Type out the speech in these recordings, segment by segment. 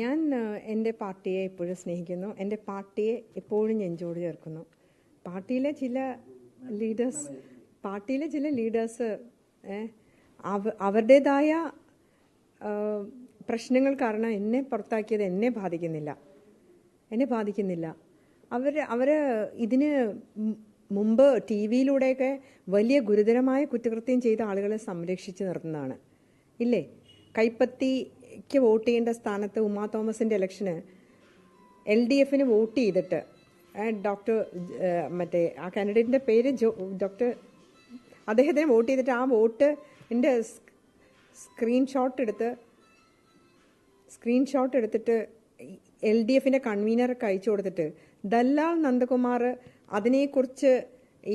ഞാൻ എന്റെ പാർട്ടിയെ എപ്പോഴും സ്നേഹിക്കുന്നു. എന്റെ പാർട്ടിയെ എപ്പോഴും നെഞ്ചോട് ചേർക്കുന്നു. പാർട്ടിയിലെ ചില ലീഡേഴ്സ് പാർട്ടിയിലെ ചില ലീഡേഴ്സ് അവ അവരുടേതായ പ്രശ്നങ്ങൾ കാരണം എന്നെ പുറത്താക്കിയത് എന്നെ ബാധിക്കുന്നില്ല. എന്നെ ബാധിക്കുന്നില്ല. അവർ അവർ ഇതിന് മുമ്പ് ടി വിയിലൂടെയൊക്കെ വലിയ ഗുരുതരമായ കുറ്റകൃത്യം ചെയ്ത ആളുകളെ സംരക്ഷിച്ച് നിർത്തുന്നതാണ്. ഇല്ലേ? കൈപ്പത്തിക്ക് വോട്ട് ചെയ്യേണ്ട സ്ഥാനത്ത് ഉമാ തോമസിന്റെ ഇലക്ഷന് എൽ ഡി എഫിന് വോട്ട് ചെയ്തിട്ട് ഡോക്ടർ മറ്റേ ആ കാൻഡിഡേറ്റിന്റെ പേര് ജോ ഡോക്ടർ അദ്ദേഹത്തിന് വോട്ട് ചെയ്തിട്ട് ആ വോട്ട് എന്റെ സ്ക്രീൻഷോട്ട് എടുത്ത് സ്ക്രീൻഷോട്ട് എടുത്തിട്ട് എൽ ഡി എഫിന്റെ കൺവീനർക്ക് അയച്ചു കൊടുത്തിട്ട് ദല്ലാൽ നന്ദകുമാർ അതിനെക്കുറിച്ച്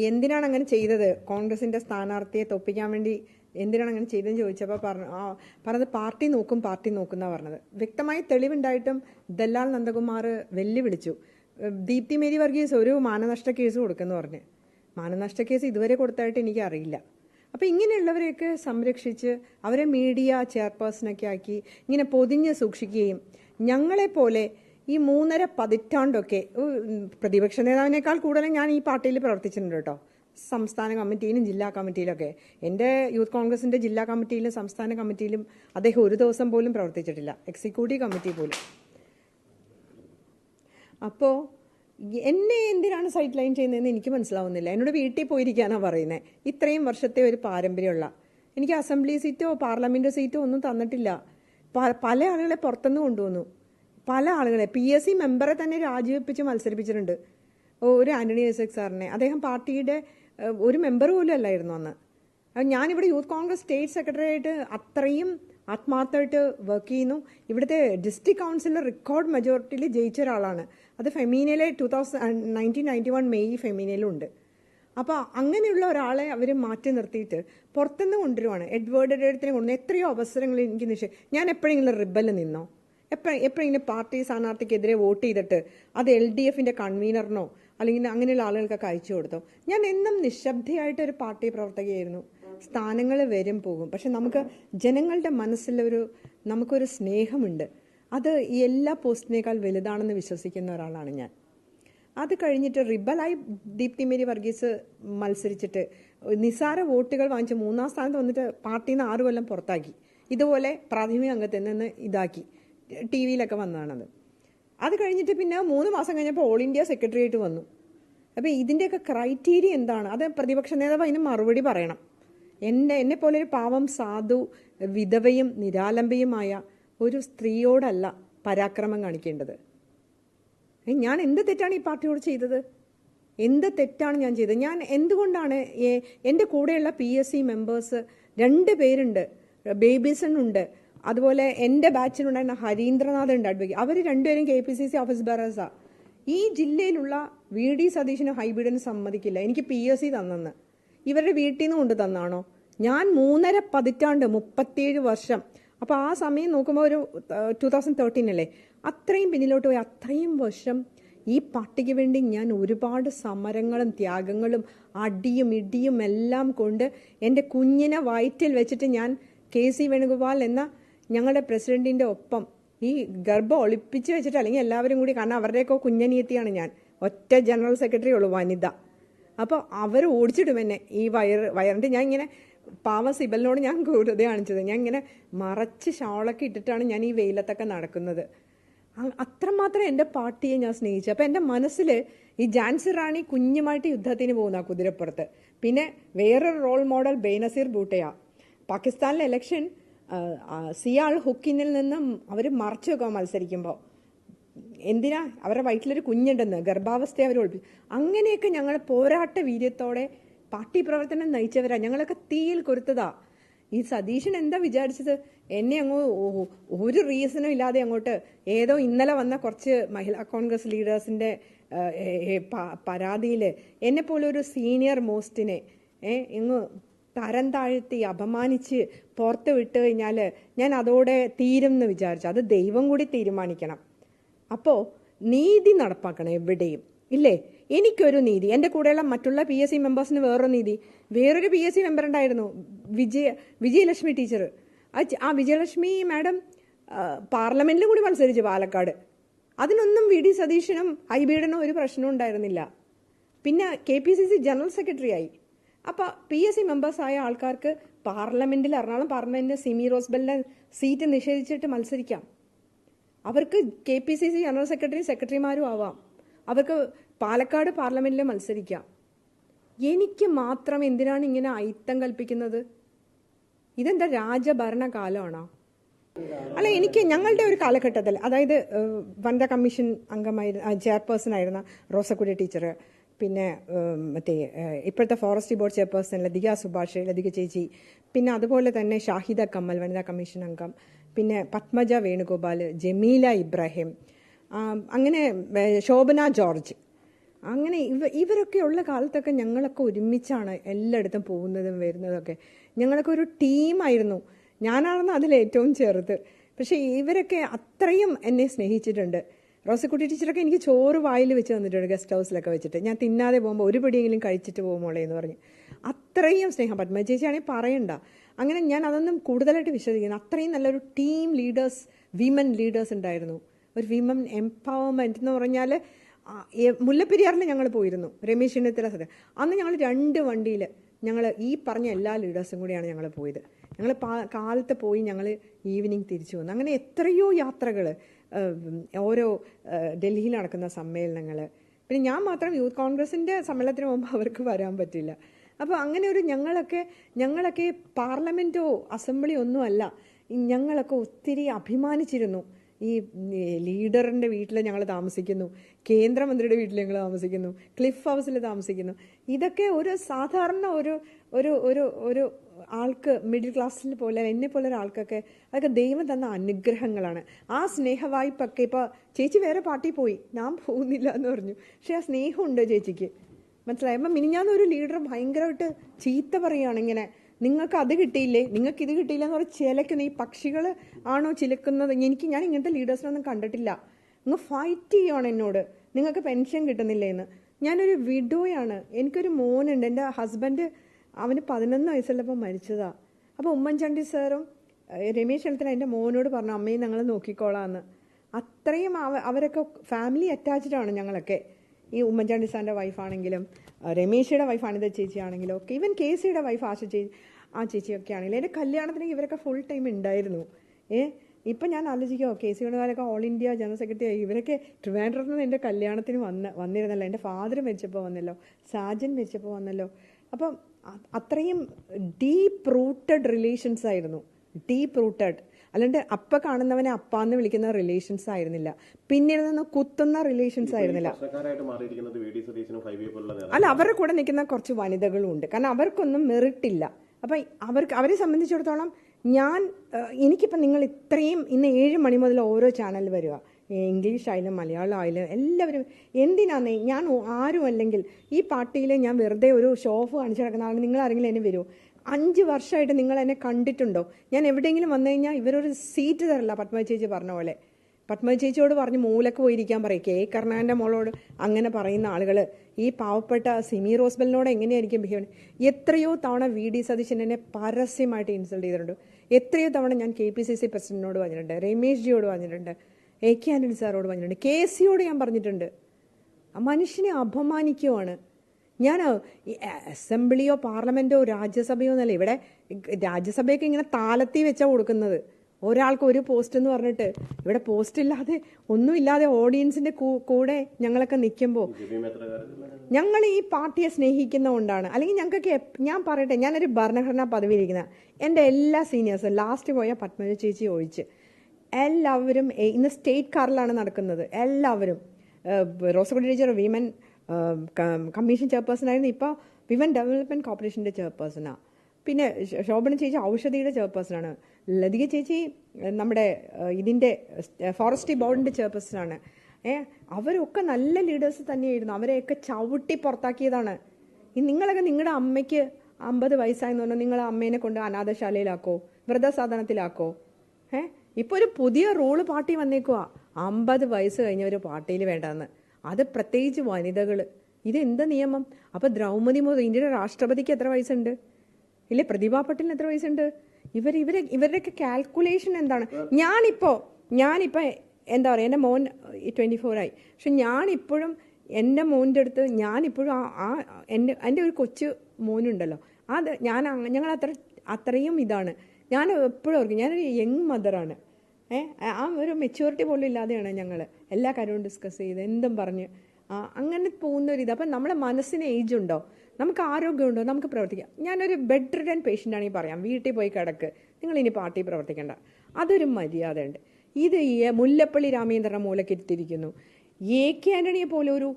എന്തിനാണ് അങ്ങനെ ചെയ്തത്? കോൺഗ്രസിന്റെ സ്ഥാനാർത്ഥിയെ തൊപ്പിക്കാൻ വേണ്ടി എന്തിനാണ് അങ്ങനെ ചെയ്തതെന്ന് ചോദിച്ചപ്പോൾ പറഞ്ഞു ആ പറഞ്ഞത് പാർട്ടി നോക്കും പാർട്ടി നോക്കുന്നതാണ് പറഞ്ഞത്. വ്യക്തമായി തെളിവുണ്ടായിട്ടും ദല്ലാൽ നന്ദകുമാർ വെല്ലുവിളിച്ചു. ദീപ്തി മേരി വർഗീസ് ഒരു മാനനഷ്ട കേസ് കൊടുക്കുമെന്ന് പറഞ്ഞ്. മാനനഷ്ട കേസ് ഇതുവരെ കൊടുത്തായിട്ട് എനിക്ക് അറിയില്ല. അപ്പോൾ ഇങ്ങനെയുള്ളവരെയൊക്കെ സംരക്ഷിച്ച് അവരെ മീഡിയ ചെയർപേഴ്സണൊക്കെ ആക്കി ഇങ്ങനെ പൊതിഞ്ഞ് സൂക്ഷിക്കുകയും ഞങ്ങളെപ്പോലെ ഈ മൂന്നര പതിറ്റാണ്ടൊക്കെ പ്രതിപക്ഷ നേതാവിനേക്കാൾ കൂടുതൽ ഞാൻ ഈ പാർട്ടിയിൽ പ്രവർത്തിച്ചിട്ടുണ്ട് കേട്ടോ. സംസ്ഥാന കമ്മിറ്റിയിലും ജില്ലാ കമ്മിറ്റിയിലൊക്കെ. എന്റെ യൂത്ത് കോൺഗ്രസിന്റെ ജില്ലാ കമ്മിറ്റിയിലും സംസ്ഥാന കമ്മിറ്റിയിലും അദ്ദേഹം ഒരു ദിവസം പോലും പ്രവർത്തിച്ചിട്ടില്ല. എക്സിക്യൂട്ടീവ് കമ്മിറ്റി പോലും. അപ്പോൾ എന്നെ എന്തിനാണ് സൈഡ് ലൈൻ ചെയ്യുന്നതെന്ന് എനിക്ക് മനസ്സിലാവുന്നില്ല. എന്നോട് വീട്ടിൽ പോയിരിക്കാനാണ് പറയുന്നത് ഇത്രയും വർഷത്തെ ഒരു പാരമ്പര്യമുള്ള. എനിക്ക് അസംബ്ലി സീറ്റോ പാർലമെന്റ് സീറ്റോ ഒന്നും തന്നിട്ടില്ല. പല ആളുകളെ പുറത്തുനിന്ന് കൊണ്ടുവന്നു. പല ആളുകളെ. പി എസ് സി മെമ്പറെ തന്നെ രാജിവെപ്പിച്ച് മത്സരിപ്പിച്ചിട്ടുണ്ട്. ഒരു ആന്റണി ഐസക് സാറിനെ. അദ്ദേഹം പാർട്ടിയുടെ ഒരു മെമ്പർ പോലും അല്ലായിരുന്നു അന്ന്. ഞാനിവിടെ യൂത്ത് കോൺഗ്രസ് സ്റ്റേറ്റ് സെക്രട്ടറി ആയിട്ട് അത്രയും ആത്മാർത്ഥമായിട്ട് വർക്ക് ചെയ്യുന്നു. ഇവിടുത്തെ ഡിസ്ട്രിക്ട് കൗൺസിലർ റെക്കോർഡ് മെജോറിറ്റിയിൽ ജയിച്ച ഒരാളാണ്. അത് ഫെമീനയിലെ two thousand nineteen ninety one May ഫെമീനയിലുണ്ട് അപ്പോൾ അങ്ങനെയുള്ള ഒരാളെ അവർ മാറ്റി നിർത്തിയിട്ട് പുറത്തുനിന്ന് കൊണ്ടുവരുവാണ്. എഡ്വേർഡ് എഡേഡത്തിനെ കൊണ്ടുവന്ന് എത്രയോ അവസരങ്ങൾ എനിക്ക് നിശ്ചയം ഞാൻ എപ്പോഴെങ്കിലും റിബലിൽ നിന്നോ? എപ്പോഴും എപ്പോഴെങ്കിലും പാർട്ടി സ്ഥാനാർത്ഥിക്കെതിരെ വോട്ട് ചെയ്തിട്ട് അത് എൽ ഡി എഫിന്റെ കൺവീനറിനോ അല്ലെങ്കിൽ അങ്ങനെയുള്ള ആളുകൾക്കൊക്കെ അയച്ചു കൊടുത്തു. ഞാൻ എന്നും നിശബ്ദയായിട്ട് ഒരു പാർട്ടി പ്രവർത്തകയായിരുന്നു. സ്ഥാനങ്ങൾ വരും പോകും. പക്ഷെ നമുക്ക് ജനങ്ങളുടെ മനസ്സിലൊരു നമുക്കൊരു സ്നേഹമുണ്ട്. അത് ഈ എല്ലാ പോസ്റ്റിനേക്കാൾ വലുതാണെന്ന് വിശ്വസിക്കുന്ന ഒരാളാണ് ഞാൻ. അത് കഴിഞ്ഞിട്ട് റിബലായി ദീപ്തി മേരി വർഗീസ് മത്സരിച്ചിട്ട് നിസാര വോട്ടുകൾ വാങ്ങിച്ച് മൂന്നാം സ്ഥാനത്ത് വന്നിട്ട് പാർട്ടിയിൽ നിന്ന് ആറ് കൊല്ലം പുറത്താക്കി. ഇതുപോലെ പ്രാഥമിക അംഗത്തിൽ നിന്ന് ഇതാക്കി. ടി വിയിലൊക്കെ വന്നതാണത്. അത് കഴിഞ്ഞിട്ട് പിന്നെ മൂന്ന് മാസം കഴിഞ്ഞപ്പോൾ ഓൾ ഇന്ത്യ സെക്രട്ടേറിയറ്റ് വന്നു. അപ്പോൾ ഇതിന്റെയൊക്കെ ക്രൈറ്റീരിയ എന്താണ്? അത് പ്രതിപക്ഷ നേതാവ് അതിന് മറുപടി പറയണം. എന്റെ എന്നെ പോലെ ഒരു പാവം സാധു വിധവയും നിരാലംബയുമായ ഒരു സ്ത്രീയോടല്ല പരാക്രമം കാണിക്കേണ്ടത്. ഞാൻ എന്ത് തെറ്റാണ് ഈ പാർട്ടിയോട് ചെയ്തത്? എന്ത് തെറ്റാണ് ഞാൻ ചെയ്തത്? ഞാൻ എന്തുകൊണ്ടാണ് എന്റെ കൂടെയുള്ള പി എസ് സി മെമ്പേഴ്സ് രണ്ട് പേരുണ്ട് ബേബീസൺ ഉണ്ട് അതുപോലെ എന്റെ ബാച്ചിലുണ്ടായിരുന്ന ഹരീന്ദ്രനാഥ് ഉണ്ട് അഡ്വക്കേറ്റ് അവർ രണ്ടുപേരും K P C C office ബറേഴ്സാണ് ഈ ജില്ലയിലുള്ള വി ഡി സതീശനും ഹൈബ്രിഡിന് സമ്മതിക്കില്ല. എനിക്ക് പി എസ് സി തന്നെന്ന്. ഇവരുടെ വീട്ടിൽ നിന്ന് കൊണ്ട് തന്നാണോ? ഞാൻ മൂന്നര പതിറ്റാണ്ട് മുപ്പത്തിയേഴ് വർഷം. അപ്പോൾ ആ സമയം നോക്കുമ്പോൾ ഒരു ടു തൗസൻഡ് തേർട്ടീൻ അല്ലേ? അത്രയും പിന്നിലോട്ട് പോയി. അത്രയും വർഷം ഈ പാർട്ടിക്ക് വേണ്ടി ഞാൻ ഒരുപാട് സമരങ്ങളും ത്യാഗങ്ങളും അടിയും ഇടിയും എല്ലാം കൊണ്ട് എന്റെ കുഞ്ഞിനെ വയറ്റിൽ വെച്ചിട്ട് ഞാൻ കെ സി വേണുഗോപാൽ എന്ന ഞങ്ങളുടെ പ്രസിഡന്റിന്റെ ഒപ്പം ഈ ഗർഭം ഒളിപ്പിച്ച് വെച്ചിട്ട് അല്ലെങ്കിൽ എല്ലാവരും കൂടി കാരണം അവരുടെയൊക്കെ കുഞ്ഞനിയത്തിയാണ് ഞാൻ. ഒറ്റ ജനറൽ സെക്രട്ടറി ഉള്ളൂ വനിത. അപ്പോൾ അവർ ഓടിച്ചിടും എന്നെ. ഈ വയർ വയറിന്റെ ഞാൻ ഇങ്ങനെ പാവ സിബലിനോട് ഞാൻ കൂടുതൽ കാണിച്ചത്. ഞാൻ ഇങ്ങനെ മറച്ച് ഷാളൊക്കെ ഇട്ടിട്ടാണ് ഞാൻ ഈ വെയിലത്തൊക്കെ നടക്കുന്നത്. അത്രമാത്രം എന്റെ പാർട്ടിയെ ഞാൻ സ്നേഹിച്ചു. അപ്പോൾ എന്റെ മനസ്സിൽ ഈ ജാൻസി റാണി കുഞ്ഞുമായിട്ട് യുദ്ധത്തിന് പോകുന്ന കുതിരപ്പുറത്ത്. പിന്നെ വേറൊരു റോൾ മോഡൽ ബേനസീർ ബൂട്ടയ. പാകിസ്ഥാനിലെ ഇലക്ഷൻ സിയാൾ ഹുക്കിനിൽ നിന്നും അവർ മറച്ചു വെക്കാൻ മത്സരിക്കുമ്പോൾ എന്തിനാ? അവരുടെ വയറ്റിലൊരു കുഞ്ഞുണ്ടെന്ന് ഗർഭാവസ്ഥയെ അവർ ഒളിപ്പിച്ചു അങ്ങനെയൊക്കെ ഞങ്ങൾ പോരാട്ട വീര്യത്തോടെ പാർട്ടി പ്രവർത്തനം നയിച്ചവരാ. ഞങ്ങളൊക്കെ തീയിൽ കൊരുത്തതാ. ഈ സതീശൻ എന്താ വിചാരിച്ചത്? എന്നെ അങ്ങ് ഒരു റീസണും ഇല്ലാതെ അങ്ങോട്ട് ഏതോ ഇന്നലെ വന്ന കുറച്ച് മഹിളാ കോൺഗ്രസ് ലീഡേഴ്സിന്റെ പരാതിയിൽ എന്നെപ്പോലെ ഒരു സീനിയർ മോസ്റ്റിനെ ഏ ഇങ്ങ് തരം താഴ്ത്തി അപമാനിച്ച് പുറത്ത് വിട്ട് കഴിഞ്ഞാൽ ഞാൻ അതോടെ തീരും എന്ന് വിചാരിച്ചു. അത് ദൈവം കൂടി തീരുമാനിക്കണം. അപ്പോൾ നീതി നടപ്പാക്കണം എവിടെയും. ഇല്ലേ? എനിക്കൊരു നീതി. എന്റെ കൂടെയുള്ള മറ്റുള്ള പി എസ് സി മെമ്പേഴ്സിന് വേറൊരു നീതി. വേറൊരു പി എസ് സി മെമ്പർ ഉണ്ടായിരുന്നു. വിജയ വിജയലക്ഷ്മി ടീച്ചർ ആ വിജയലക്ഷ്മി മാഡം പാർലമെന്റിലും കൂടി മത്സരിച്ചു പാലക്കാട്. അതിനൊന്നും വി ഡി സതീശനും ഐബിയുടനോ ഒരു പ്രശ്നവും ഉണ്ടായിരുന്നില്ല. പിന്നെ K P C C general secretary ആയി അപ്പോൾ പി എസ് സി മെമ്പേഴ്സായ ആൾക്കാർക്ക് പാർലമെന്റിൽ എറണാകുളം പാർലമെന്റിൽ സിമി റോസ്ബലിന്റെ സീറ്റ് നിഷേധിച്ചിട്ട് മത്സരിക്കാം. അവർക്ക് K P C C general secretary സെക്രട്ടറിമാരും ആവാം. അവർക്ക് പാലക്കാട് പാർലമെന്റിൽ മത്സരിക്കാം. എനിക്ക് മാത്രം എന്തിനാണ് ഇങ്ങനെ അയിത്തം കൽപ്പിക്കുന്നത്? ഇതെന്താ രാജഭരണ കാലമാണോ അല്ല എനിക്ക് ഞങ്ങളുടെ ഒരു കാലഘട്ടത്തിൽ അതായത് വനിതാ കമ്മീഷൻ അംഗമായിരുന്ന ചെയർപേഴ്സൺ ആയിരുന്ന റോസക്കുടി ടീച്ചർ പിന്നെ മറ്റേ ഇപ്പോഴത്തെ forest board chairperson Lathika Subhash Lathika ചേച്ചി പിന്നെ അതുപോലെ തന്നെ ഷാഹിദ കമ്മൽ വനിതാ കമ്മീഷൻ അംഗം പിന്നെ പത്മജ വേണുഗോപാൽ ജമീല ഇബ്രാഹിം അങ്ങനെ ശോഭന ജോർജ്. അങ്ങനെ ഇവ ഇവരൊക്കെ ഉള്ള കാലത്തൊക്കെ ഞങ്ങളൊക്കെ ഒരുമിച്ചാണ് എല്ലായിടത്തും പോകുന്നതും വരുന്നതൊക്കെ. ഞങ്ങളൊക്കെ ഒരു ടീമായിരുന്നു. ഞാനാണെന്ന് അതിൽ ഏറ്റവും ചെറുത്. പക്ഷേ ഇവരൊക്കെ അത്രയും എന്നെ സ്നേഹിച്ചിട്ടുണ്ട്. റോസക്കുട്ടി ടീച്ചറൊക്കെ എനിക്ക് ചോറ് വായിൽ വെച്ച് തന്നിട്ടുണ്ട് ഗസ്റ്റ് ഹൗസിലൊക്കെ വെച്ചിട്ട്. ഞാൻ തിന്നാതെ പോകുമ്പോൾ ഒരു പിടിയെങ്കിലും കഴിച്ചിട്ട് പോകുമോളെ എന്ന് പറഞ്ഞ്. അത്രയും സ്നേഹം പത്മ ചേച്ചിയാണെങ്കിൽ പറയണ്ട. അങ്ങനെ ഞാൻ അതൊന്നും കൂടുതലായിട്ട് വിശ്വസിക്കുന്നു അത്രയും നല്ലൊരു ടീം ലീഡേഴ്സ് വിമൻ ലീഡേഴ്സ് ഉണ്ടായിരുന്നു. ഒരു വിമൻ എംപവർമെന്റ് എന്ന് പറഞ്ഞാൽ മുല്ലപ്പെരിയാറിൽ ഞങ്ങൾ പോയിരുന്നു. രമേശ് ചെന്നിത്തല സാറ് അന്ന് ഞങ്ങൾ രണ്ട് വണ്ടിയിൽ ഞങ്ങൾ ഈ പറഞ്ഞ എല്ലാ ലീഡേഴ്സും കൂടിയാണ് ഞങ്ങൾ പോയത്. ഞങ്ങൾ കാലത്ത് പോയി ഞങ്ങൾ ഈവനിങ് തിരിച്ചു വന്നു. അങ്ങനെ എത്രയോ യാത്രകൾ ഓരോ ഡൽഹിയിൽ നടക്കുന്ന സമ്മേളനങ്ങൾ പിന്നെ ഞാൻ മാത്രം യൂത്ത് കോൺഗ്രസിന്റെ സമ്മേളനത്തിന് മുമ്പ് അവർക്ക് വരാൻ പറ്റില്ല. അപ്പോൾ അങ്ങനെ ഒരു ഞങ്ങളൊക്കെ ഞങ്ങളൊക്കെ പാർലമെന്റോ അസംബ്ലിയോ ഒന്നും അല്ല. ഞങ്ങളൊക്കെ ഒത്തിരി അഭിമാനിച്ചിരുന്നു. ഈ ലീഡറിന്റെ വീട്ടിൽ ഞങ്ങൾ താമസിക്കുന്നു. കേന്ദ്രമന്ത്രിയുടെ വീട്ടിൽ ഞങ്ങൾ താമസിക്കുന്നു. ക്ലിഫ് ഹൗസിൽ താമസിക്കുന്നു. ഇതൊക്കെ ഒരു സാധാരണ ഒരു ഒരു ഒരു ഒരു ആൾക്ക് മിഡിൽ ക്ലാസ്സിൽ പോലെ എന്നെ പോലെ ഒരാൾക്കൊക്കെ അതൊക്കെ ദൈവം തന്ന അനുഗ്രഹങ്ങളാണ്. ആ സ്നേഹവായ്പൊക്കെ ഇപ്പോൾ ചേച്ചി വേറെ പാർട്ടി പോയി. ഞാൻ പോകുന്നില്ല എന്ന് പറഞ്ഞു. പക്ഷേ ആ സ്നേഹമുണ്ട് ചേച്ചിക്ക്. മനസ്സിലായപ്പോൾ മിനിഞ്ഞാന്ന് ഒരു ലീഡർ ഭയങ്കരമായിട്ട് ചീത്ത പറയുകയാണ് ഇങ്ങനെ. നിങ്ങൾക്ക് അത് കിട്ടിയില്ലേ? നിങ്ങൾക്ക് ഇത് കിട്ടിയില്ല എന്ന് പറഞ്ഞാൽ ചിലക്കുന്ന ഈ പക്ഷികൾ ആണോ ചിലക്കുന്നത് എനിക്ക് ഞാൻ ഇങ്ങനത്തെ ലീഡേഴ്സിനൊന്നും കണ്ടിട്ടില്ല. നിങ്ങൾ ഫൈറ്റ് ചെയ്യുവാണ് എന്നോട്. നിങ്ങൾക്ക് പെൻഷൻ കിട്ടുന്നില്ലേ എന്ന് ഞാനൊരു വിഡോയാണ് എനിക്കൊരു മോനുണ്ട്. എന്റെ ഹസ്ബൻഡ് അവന് പതിനൊന്ന് വയസ്സുള്ളപ്പോൾ മരിച്ചതാ. അപ്പോൾ ഉമ്മൻചാണ്ടി സാറും രമേശ് ചെന്നിത്തല എന്റെ മോനോട് പറഞ്ഞു അമ്മയും ഞങ്ങൾ നോക്കിക്കോളാന്ന്. അത്രയും അവ- അവരൊക്കെ ഫാമിലി അറ്റാച്ച്ഡ് ആണ് ഞങ്ങളൊക്കെ. ഈ ഉമ്മൻചാണ്ടി സാറിന്റെ വൈഫാണെങ്കിലും രമേശിയുടെ വൈഫ് അനിത ചേച്ചി ആണെങ്കിലും ഒക്കെ ഈവൻ കെ സിയുടെ വൈഫ് ആശ ചേച്ചി ആ ചേച്ചിയൊക്കെ ആണെങ്കിലും. എന്റെ കല്യാണത്തിന് ഇവരൊക്കെ ഫുൾ ടൈം ഉണ്ടായിരുന്നു ഏ ഇപ്പം ഞാൻ ആലോചിക്കുമോ കെ സി വേണുകാരൊക്കെ ഓൾ ഇന്ത്യ ജനറൽ സെക്രട്ടറി ആയി ഇവരൊക്കെ ട്രിവാൻഡ്രത്ത് നിന്ന് എന്റെ കല്യാണത്തിന് വന്ന് വന്നിരുന്നല്ലോ. എന്റെ ഫാദർ മരിച്ചപ്പോൾ വന്നല്ലോ. സാജൻ മരിച്ചപ്പോൾ വന്നല്ലോ. അപ്പം അത്രയും ഡീപ്പ് റൂട്ടഡ് റിലേഷൻസ് ആയിരുന്നു. ഡീപ്പ് റൂട്ടഡ് അല്ലാണ്ട് അപ്പ കാണുന്നവനെ അപ്പ എന്ന് വിളിക്കുന്ന റിലേഷൻസ് ആയിരുന്നില്ല. പിന്നീട് നിന്ന് കുത്തുന്ന റിലേഷൻസ് ആയിരുന്നില്ല. അല്ല അവരുടെ കൂടെ നിൽക്കുന്ന കുറച്ച് വനിതകളും ഉണ്ട് കാരണം അവർക്കൊന്നും മെറിറ്റ് ഇല്ല. അപ്പം അവർക്ക് അവരെ സംബന്ധിച്ചിടത്തോളം ഞാൻ എനിക്കിപ്പം നിങ്ങൾ ഇത്രയും ഇന്ന് ഏഴ് മണി മുതൽ ഓരോ ചാനൽ വരിക ഇംഗ്ലീഷ് ആയാലും മലയാളം ആയാലും എല്ലാവരും എന്തിനാന്നേ ഞാൻ ആരും അല്ലെങ്കിൽ ഈ പാർട്ടിയിൽ ഞാൻ വെറുതെ ഒരു ഷോഫ് കാണിച്ചു നടക്കുന്ന ആൾ നിങ്ങൾ ആരെങ്കിലും എന്നെ വരുമോ അഞ്ച് വർഷമായിട്ട് നിങ്ങൾ എന്നെ കണ്ടിട്ടുണ്ടോ? ഞാൻ എവിടെയെങ്കിലും വന്നു കഴിഞ്ഞാൽ ഇവരൊരു സീറ്റ് തരല്ല പത്മ ചേച്ചി പറഞ്ഞ പോലെ. പത്മ ചേച്ചിയോട് പറഞ്ഞ് മൂലക്ക് പോയിരിക്കാൻ പറയും. കെ. കർണാന്റെ മോളോട് അങ്ങനെ പറയുന്ന ആളുകൾ ഈ പാവപ്പെട്ട സിമി റോസ്ബലിനോട് എങ്ങനെയായിരിക്കും ബിഹേവ് എത്രയോ തവണ വി. ഡി. സതീശൻ എന്നെ പരസ്യമായിട്ട് ഇൻസൾട്ട് ചെയ്തിട്ടുണ്ട്. എത്രയോ തവണ ഞാൻ കെ. പി. സി. സി പ്രസിഡന്റിനോട് പറഞ്ഞിട്ടുണ്ട് രമേഷ് ജിയോട് പറഞ്ഞിട്ടുണ്ട്. എ കെ ആന്റണി സാറോട് പറഞ്ഞിട്ടുണ്ട്. കെ സിയോട് ഞാൻ പറഞ്ഞിട്ടുണ്ട്. മനുഷ്യനെ അപമാനിക്കുവാണ്. ഞാൻ അസംബ്ലിയോ പാർലമെന്റോ രാജ്യസഭയോ എന്നല്ല ഇവിടെ രാജ്യസഭയൊക്കെ ഇങ്ങനെ താലത്തി വെച്ചാണ് കൊടുക്കുന്നത്. ഒരാൾക്ക് ഒരു പോസ്റ്റ് എന്ന് പറഞ്ഞിട്ട് ഇവിടെ പോസ്റ്റ് ഇല്ലാതെ ഒന്നുമില്ലാതെ ഓഡിയൻസിന്റെ കൂടെ ഞങ്ങളൊക്കെ നിൽക്കുമ്പോൾ ഞങ്ങൾ ഈ പാർട്ടിയെ സ്നേഹിക്കുന്നതുകൊണ്ടാണ് അല്ലെങ്കിൽ ഞങ്ങൾക്കൊക്കെ ഞാൻ പറയട്ടെ ഞാനൊരു ഭരണഘടനാ പദവിയിലിരിക്കുന്ന. എന്റെ എല്ലാ സീനിയേഴ്സും ലാസ്റ്റ് പോയ പത്മജ ചേച്ചി ഒഴിച്ച്. എല്ലാവരും ഇന്ന് സ്റ്റേറ്റ് കാറിലാണ് നടക്കുന്നത്. എല്ലാവരും റോസഗുഡി ടീച്ചർ വിമൻ കമ്മീഷൻ ചെയർപേഴ്സൺ ആയിരുന്നു. ഇപ്പോൾ വിമൻ ഡെവലപ്മെന്റ് കോർപ്പറേഷന്റെ ചെയർപേഴ്സണാണ് പിന്നെ ശോഭന ചേച്ചി ഔഷധിയുടെ ചെയർപേഴ്സണാണ്. ലതിക ചേച്ചി നമ്മുടെ ഏഹ് ഇതിന്റെ ഫോറസ്ട്രി ബോർഡിന്റെ ചെയർപേഴ്സണാണ്. ഏ അവരൊക്കെ നല്ല ലീഡേഴ്സ് തന്നെയായിരുന്നു. അവരെയൊക്കെ ചവിട്ടി പുറത്താക്കിയതാണ്. ഈ നിങ്ങളൊക്കെ നിങ്ങളുടെ അമ്മയ്ക്ക് അമ്പത് വയസ്സായെന്ന് പറഞ്ഞാൽ നിങ്ങളെ അമ്മേനെ കൊണ്ട് അനാഥശാലയിലാക്കോ വൃദ്ധസാധനത്തിലാക്കോ? ഏ ഇപ്പോൾ ഒരു പുതിയ റൂൾ പാർട്ടി വന്നേക്കുവാ. അമ്പത് വയസ്സ് കഴിഞ്ഞ ഒരു പാർട്ടിയിൽ വേണ്ടെന്ന്. അത് പ്രത്യേകിച്ച് വനിതകൾ ഇതെന്ത നിയമം? അപ്പോൾ ദ്രൗപദി മോദി ഇന്ത്യയുടെ രാഷ്ട്രപതിക്ക് എത്ര വയസ്സുണ്ട്? ഇല്ലേ പ്രതിഭാ പട്ടേലിന് എത്ര വയസ്സുണ്ട്? ഇവർ ഇവരെ ഇവരുടെയൊക്കെ കാൽക്കുലേഷൻ എന്താണ്? ഞാനിപ്പോൾ ഞാനിപ്പോൾ എന്താ പറയുക എന്റെ മോൻ ട്വന്റി ഫോർ ആയി. പക്ഷെ ഞാനിപ്പോഴും എന്റെ മോന്റെ അടുത്ത് ഞാനിപ്പോഴും ആ ആ എന്റെ എന്റെ ഒരു കൊച്ചു മോനുണ്ടല്ലോ. അത് ഞാൻ ഞങ്ങൾ അത്ര അത്രയും ഇതാണ്. ഞാൻ എപ്പോഴും ഓർക്കും. ഞാനൊരു യങ് മദറാണ് ആ ഒരു മെച്യൂരിറ്റി പോലും ഇല്ലാതെയാണ് ഞങ്ങൾ എല്ലാ കാര്യവും ഡിസ്കസ് ചെയ്ത് എന്തും പറഞ്ഞ്. അങ്ങനെ പോകുന്ന ഒരു ഇത് അപ്പം നമ്മുടെ മനസ്സിന് ഏജ് ഉണ്ടോ? നമുക്ക് ആരോഗ്യമുണ്ടോ? നമുക്ക് പ്രവർത്തിക്കാം. ഞാനൊരു ബെഡ് റിഡൻ പേഷ്യന്റ് ആണെങ്കിൽ പറയാം. വീട്ടിൽ പോയി കിടക്ക്. നിങ്ങൾ ഇനി പാർട്ടി പ്രവർത്തിക്കേണ്ട. അതൊരു മര്യാദയുണ്ട്. ഇത് ഈ മുല്ലപ്പള്ളി രാമചന്ദ്രനെ മൂലക്കിരുത്തിരിക്കുന്നു എ കെ ആന്റണിയെ പോലെ ഒരു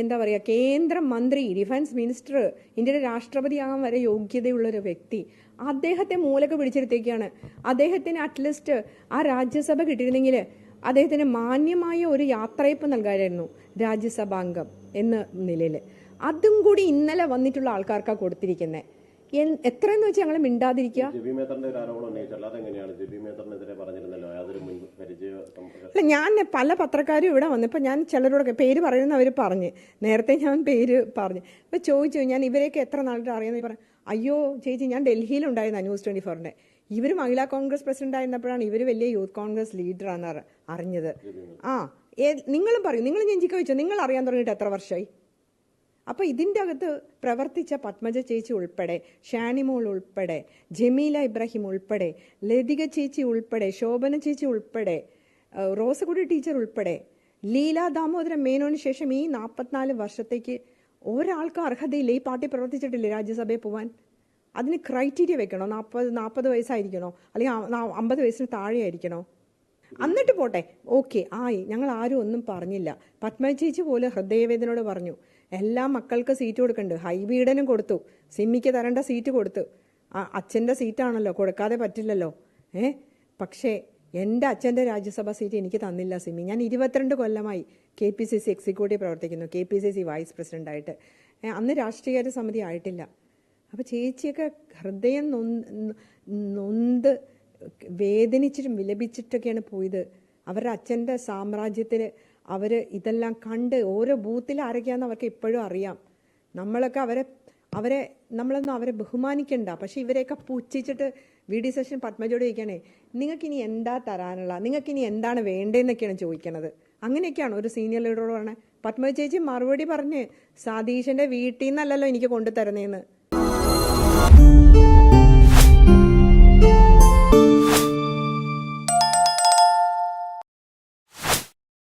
എന്താ പറയുക കേന്ദ്രമന്ത്രി ഡിഫൻസ് മിനിസ്റ്റർ ഇന്ത്യയുടെ രാഷ്ട്രപതിയാകാൻ വരെ യോഗ്യതയുള്ളൊരു വ്യക്തി. അദ്ദേഹത്തെ മൂലക്ക് പിടിച്ചിരുത്തേക്കാണ് അദ്ദേഹത്തിന് അറ്റ്ലീസ്റ്റ് ആ രാജ്യസഭ കിട്ടിയിരുന്നെങ്കിൽ അദ്ദേഹത്തിന് മാന്യമായ ഒരു യാത്രയപ്പ് നൽകാമായിരുന്നു രാജ്യസഭാംഗം എന്ന നിലയിൽ. അതും കൂടി ഇന്നലെ വന്നിട്ടുള്ള ആൾക്കാർക്കാണ് കൊടുത്തിരിക്കുന്നത് എത്രയെന്ന് വെച്ചാൽ ഞങ്ങൾ മിണ്ടാതിരിക്കുക അല്ല ഞാൻ പല പത്രക്കാരും ഇവിടെ വന്നപ്പോൾ ഞാൻ ചിലരോടൊക്കെ പേര് പറയുന്നവർ പറഞ്ഞ്. നേരത്തെ ഞാൻ പേര് പറഞ്ഞു. അപ്പോൾ ചോദിച്ചു ഞാൻ ഇവരെയൊക്കെ എത്ര നാളിട്ട് അറിയുന്നത് പറഞ്ഞു അയ്യോ ചേച്ചി ഞാൻ ഡൽഹിയിലുണ്ടായിരുന്ന ന്യൂസ് ട്വന്റി ഫോറിന്റെ ഇവർ മഹിളാ കോൺഗ്രസ് പ്രസിഡന്റ് ആയിരുന്നപ്പോഴാണ് ഇവർ വലിയ യൂത്ത് കോൺഗ്രസ് ലീഡറാണെന്ന് അറി- അറിഞ്ഞത്. ആ നിങ്ങളും പറയും. നിങ്ങൾ ഞെഞ്ചിക്ക വെച്ചോ? നിങ്ങൾ അറിയാൻ തുടങ്ങിയിട്ട് എത്ര വർഷമായി അപ്പോൾ ഇതിന്റെ അകത്ത് പ്രവർത്തിച്ച പത്മജ ചേച്ചി ഉൾപ്പെടെ ഷാനിമോൾ ഉൾപ്പെടെ ജമീല ഇബ്രാഹിം ഉൾപ്പെടെ ലതിക ചേച്ചി ഉൾപ്പെടെ ശോഭന ചേച്ചി ഉൾപ്പെടെ റോസകുടി ടീച്ചർ ഉൾപ്പെടെ ലീല ദാമോദരൻ മേനോന് ശേഷം ഈ നാൽപ്പത്തിനാല് വർഷത്തേക്ക് ഒരാൾക്കും അർഹതയില്ല. ഈ പാർട്ടി പ്രവർത്തിച്ചിട്ടില്ലേ രാജ്യസഭയിൽ പോവാൻ? അതിന് ക്രൈറ്റീരിയ വെക്കണോ? നാൽപ്പത് നാൽപ്പത് വയസ്സായിരിക്കണോ? അല്ലെങ്കിൽ അമ്പത് വയസ്സിന് താഴെ ആയിരിക്കണോ എന്നിട്ട് പോട്ടെ. ഓക്കെ ആയി. ഞങ്ങൾ ആരും ഒന്നും പറഞ്ഞില്ല. പത്മ ചേച്ചി പോലും ഹൃദയവേദനയോട് പറഞ്ഞു. എല്ലാ മക്കൾക്ക് സീറ്റ് കൊടുക്കുന്നുണ്ട് ഹൈബീഡനും കൊടുത്തു. സിമ്മിക്ക് തരേണ്ട സീറ്റ് കൊടുത്തു. അച്ഛന്റെ സീറ്റാണല്ലോ. കൊടുക്കാതെ പറ്റില്ലല്ലോ. ഏ? പക്ഷേ എന്റെ അച്ഛന്റെ രാജ്യസഭാ സീറ്റ് എനിക്ക് തന്നില്ല സിമ്മി. ഞാൻ ഇരുപത്തിരണ്ട് കൊല്ലമായി K P C C executive പ്രവർത്തിക്കുന്നു. K P C C vice പ്രസിഡന്റായിട്ട് അന്ന് രാഷ്ട്രീയകാര്യ സമിതി ആയിട്ടില്ല. അപ്പോൾ ചേച്ചിയൊക്കെ ഹൃദയം നൊന്ത് വേദനിച്ചിട്ടും വിലപിച്ചിട്ടൊക്കെയാണ് പോയത്. അവരുടെ അച്ഛന്റെ സാമ്രാജ്യത്തിൽ അവർ ഇതെല്ലാം കണ്ട് ഓരോ ബൂത്തിൽ ആരൊക്കെയാണെന്ന് അവർക്ക് ഇപ്പോഴും അറിയാം. നമ്മളൊക്കെ അവരെ അവരെ നമ്മളൊന്നും അവരെ ബഹുമാനിക്കണ്ട. പക്ഷെ ഇവരെയൊക്കെ പുച്ഛിച്ചിട്ട് വി ഡി സെഷൻ പത്മജോട് ചോദിക്കണേ നിങ്ങൾക്കിനി എന്താ തരാനുള്ള? നിങ്ങൾക്കിനി എന്താണ് വേണ്ടതെന്നൊക്കെയാണ് ചോദിക്കണത്. അങ്ങനെയൊക്കെയാണ് ഒരു സീനിയർ ലീഡറോട് പറഞ്ഞത്. പത്മജ ചേച്ചി മറുപടി പറഞ്ഞ് സതീശന്റെ വീട്ടിൽ നിന്നല്ലല്ലോ എനിക്ക് കൊണ്ടു തരുന്നതെന്ന്